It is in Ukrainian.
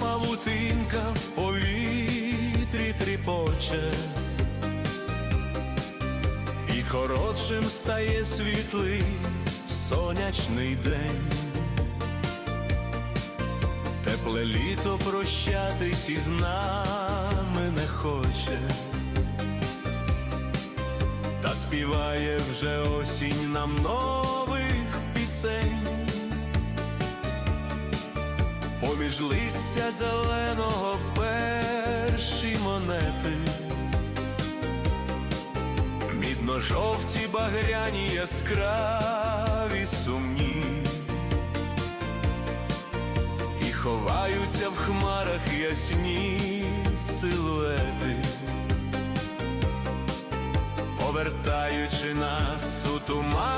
павутинка в повітрі тріпоче, і коротшим стає світлий сонячний день. Тепле літо прощатись із нами не хоче, та співає вже осінь нам нових Поміж листя зеленого перші монети, мідно-жовті багряні яскраві сумні, і ховаються в хмарах ясні силуети, повертаючи нас у туманніші